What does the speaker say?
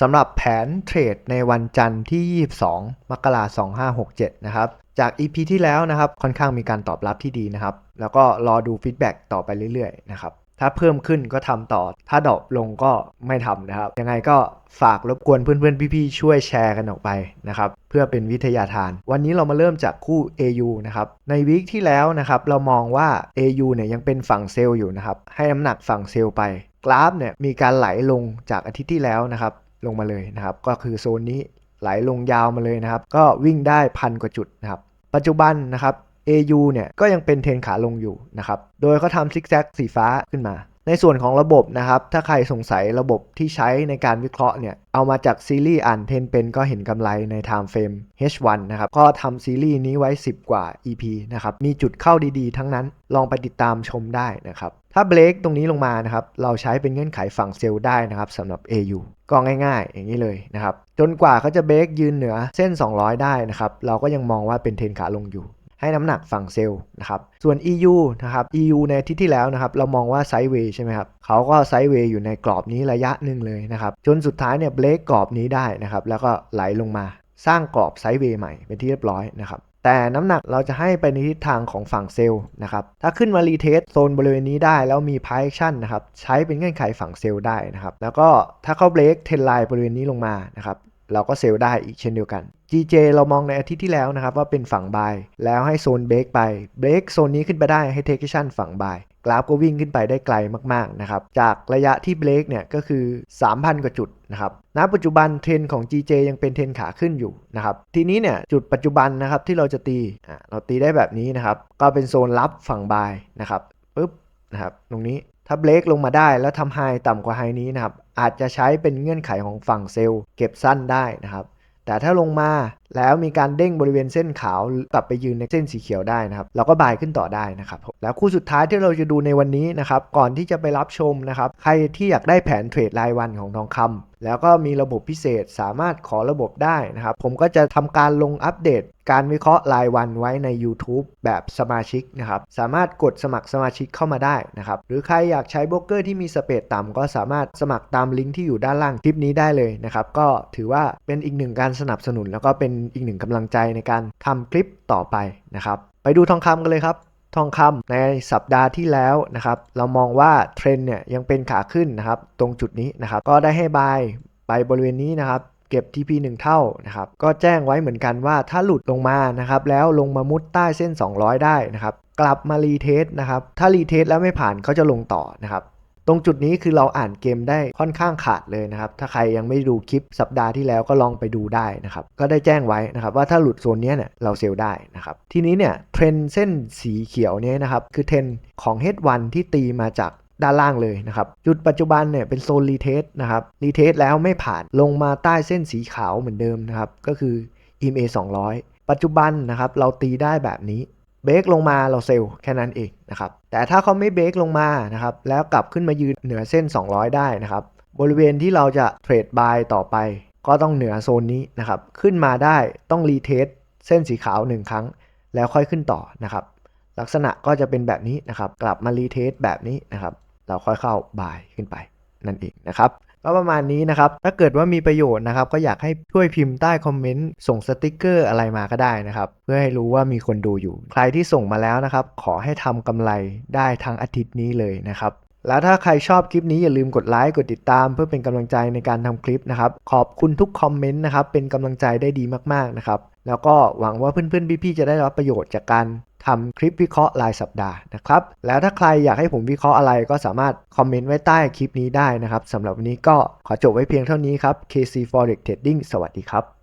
สำหรับแผนเทรดในวันจันทร์ที่ 22 มกราคม 2567 นะครับ จาก EP ที่แล้วนะครับ ค่อนข้างมีการตอบรับที่ดีนะครับ แล้วก็รอดูฟีดแบ็กต่อไปเรื่อยๆ นะครับ ถ้าเพิ่มขึ้นก็ทำต่อ ถ้าดรอปลงก็ไม่ทำนะครับ ยังไงก็ฝากรบกวนเพื่อนๆ พี่ๆ ช่วยแชร์กันออกไปนะครับ เพื่อเป็นวิทยาทาน วันนี้เรามาเริ่มจากคู่ AU นะครับ ในวีคที่แล้วนะครับ เรามองว่า AU เนี่ยยังเป็นฝั่งเซลล์อยู่นะครับ ให้น้ำหนักฝั่งเซลล์ไป กราฟเนี่ยมีการไหลลงจากอาทิตย์ที่แล้วนะครับ ลงมาเลยนะครับ ก็คือโซนนี้ไหลลงยาวมาเลยนะครับ ก็วิ่งได้พันกว่าจุดนะครับ ปัจจุบันนะครับ AU เนี่ยก็ยังเป็นเทรนขาลงอยู่นะครับ โดยเขาทำซิกแซกสีฟ้าขึ้นมา ในส่วนของระบบนะครับ ถ้าใครสงสัยระบบที่ใช้ในการวิเคราะห์เนี่ย เอามาจากซีรีส์อ่านเทนเป็นก็เห็นกำไรใน Time Frame H1 นะครับ ก็ทำซีรีส์นี้ไว้ 10 กว่า EP นะครับ มีจุดเข้าดีๆ ทั้งนั้น ลองไปติดตามชมได้นะครับ ถ้าเบรกตรงนี้ลงมานะครับ เราใช้เป็นเงื่อนไขฝั่งเซลล์ได้นะครับสำหรับ AU ก็ง่ายๆ อย่างนี้เลยนะครับ จนกว่าเขาจะเบรกยืนเหนือเส้น 200 ได้นะครับ เราก็ยังมองว่าเป็นเทนขาลงอยู่ ให้น้ำหนักฝั่งเซลล์นะครับ ส่วน EU นะครับ EU ในที่ที่แล้วนะครับ เรามองว่าไซด์เวย์ใช่ไหมครับเขาก็ไซด์เวย์อยู่ในกรอบนี้ระยะหนึ่งเลยนะครับ จนสุดท้ายเนี่ยเบรกกรอบนี้ได้นะครับ แล้วก็ไหลลงมา สร้างกรอบไซด์เวย์ใหม่เป็นที่เรียบร้อยนะครับแต่น้ำหนักเราจะให้ไปในทิศทางของฝั่งเซลล์นะครับ ถ้าขึ้นมารีเทสโซนบริเวณนี้ได้แล้วมีพายชั่นนะครับ ใช้เป็นเงื่อนไขฝั่งเซลล์ได้นะครับ แล้วก็ถ้าเข้าเบรกเทนไลน์บริเวณนี้ลงมานะครับ เราก็เซลล์ได้อีกเช่นเดียวกัน GJ เรามองในอาทิตย์ที่แล้วนะครับว่าเป็นฝั่งบายแล้วให้โซนเบรกไปเบรกโซนนี้ขึ้นไปได้ให้เทคชั่นฝั่งบายกราฟก็วิ่งขึ้นไปได้ไกลมากๆนะครับจากระยะที่เบรกเนี่ยก็คือ 3,000 กว่าจุดนะครับณปัจจุบันเทรนของ GJ ยังเป็นเทรนขาขึ้นอยู่นะครับทีนี้เนี่ยจุดปัจจุบันนะครับที่เราจะตีเราตีได้แบบนี้นะครับก็เป็นโซนรับฝั่งบายนะครับปึ๊บนะครับตรงนี้ ถ้าเบรกลงมาได้แล้วทำไฮต่ำกว่าไฮนี้นะครับอาจจะใช้เป็นเงื่อนไขของฝั่งเซลล์เก็บสั้นได้นะครับแต่ถ้าลงมาแล้วมีการเด้งบริเวณเส้นขาวกลับไปยืนในเส้นสีเขียวได้นะครับเราก็บายขึ้นต่อได้นะครับแล้วคู่สุดท้ายที่เราจะดูในวันนี้นะครับก่อนที่จะไปรับชมนะครับใครที่อยากได้แผนเทรดรายวันของทองคำแล้วก็มีระบบพิเศษสามารถขอระบบได้นะครับ ผมก็จะทำการลงอัปเดต การวิเคราะห์รายวันไว้ใน YouTube แบบสมาชิกนะครับสามารถกดสมัครสมาชิกเข้ามาได้นะครับหรือใครอยากใช้โบรกเกอร์ที่มีสเปดต่ำก็สามารถสมัครตามลิงก์ที่อยู่ด้านล่างคลิปนี้ได้เลยนะครับก็ถือว่าเป็นอีกหนึ่งการสนับสนุนแล้วก็เป็นอีกหนึ่งกำลังใจในการทำคลิปต่อไปนะครับ ไปดูทองคำกันเลยครับทองคำในสัปดาห์ที่แล้วนะครับเรามองว่าเทรนเนี่ยยังเป็นขาขึ้นนะครับตรงจุดนี้นะครับก็ได้ให้บายไปบริเวณนี้นะครับเก็บ TP 1 เท่านะครับก็แจ้งไว้เหมือนกันว่าถ้าหลุดลงมานะครับแล้วลงมามุดใต้เส้น 200 ได้นะครับกลับมารีเทสนะครับถ้ารีเทสแล้วไม่ผ่านเขาจะลงต่อนะครับ ตรงจุดนี้คือเราอ่านเกมได้ค่อนข้างขาดเลยนะครับ ถ้าใครยังไม่ดูคลิปสัปดาห์ที่แล้วก็ลองไปดูได้นะครับ ก็ได้แจ้งไว้นะครับว่าถ้าหลุดโซนนี้เนี่ยเราเซลได้นะครับ ทีนี้เนี่ยเทรนเส้นสีเขียวเนี้ยนะครับคือเทรนของ H1 ที่ตีมาจากด้านล่างเลยนะครับจุดปัจจุบันเนี่ยเป็นโซนรีเทสนะครับรีเทสแล้วไม่ผ่านลงมาใต้เส้นสีขาวเหมือนเดิมนะครับก็คือ EMA 200 ปัจจุบันนะครับเราตีได้แบบนี้ เบรกลงมาเราเซลล์แค่นั้นเองนะครับแต่ถ้าเขาไม่เบรกลงมานะครับแล้วกลับขึ้นมายืนเหนือเส้น 200 ได้นะครับบริเวณที่เราจะเทรดบายต่อไป ก็ต้องเหนือโซนนี้นะครับขึ้นมาได้ต้องรีเทสเส้นสีขาว 1 ครั้ง แล้วค่อยขึ้นต่อนะครับลักษณะก็จะเป็นแบบนี้นะครับกลับมารีเทสแบบนี้นะครับเราค่อยเข้าบายขึ้นไปนั่นเองนะครับ ก็ประมาณนี้นะครับ ถ้าเกิดว่ามีประโยชน์นะครับ ก็อยากให้ช่วยพิมพ์ใต้คอมเมนต์ส่งสติกเกอร์อะไรมาก็ได้นะครับ เพื่อให้รู้ว่ามีคนดูอยู่ ใครที่ส่งมาแล้วนะครับ ขอให้ทำกำไรได้ทั้งอาทิตย์นี้เลยนะครับ แล้วถ้าใครชอบคลิปนี้อย่าลืมกดไลค์กดติดตาม เพื่อเป็นกำลังใจในการทำคลิปนะครับ ขอบคุณทุกคอมเมนต์นะครับเป็นกำลังใจได้ดีมากๆนะครับ แล้วก็หวังว่าเพื่อนๆพี่ๆจะได้รับประโยชน์จากการทำคลิปวิเคราะห์รายสัปดาห์นะครับ แล้วถ้าใครอยากให้ผมวิเคราะห์อะไรก็สามารถคอมเมนต์ไว้ใต้คลิปนี้ได้นะครับสำหรับวันนี้ก็ขอจบไว้เพียงเท่านี้ครับ KC Forex Trading สวัสดีครับ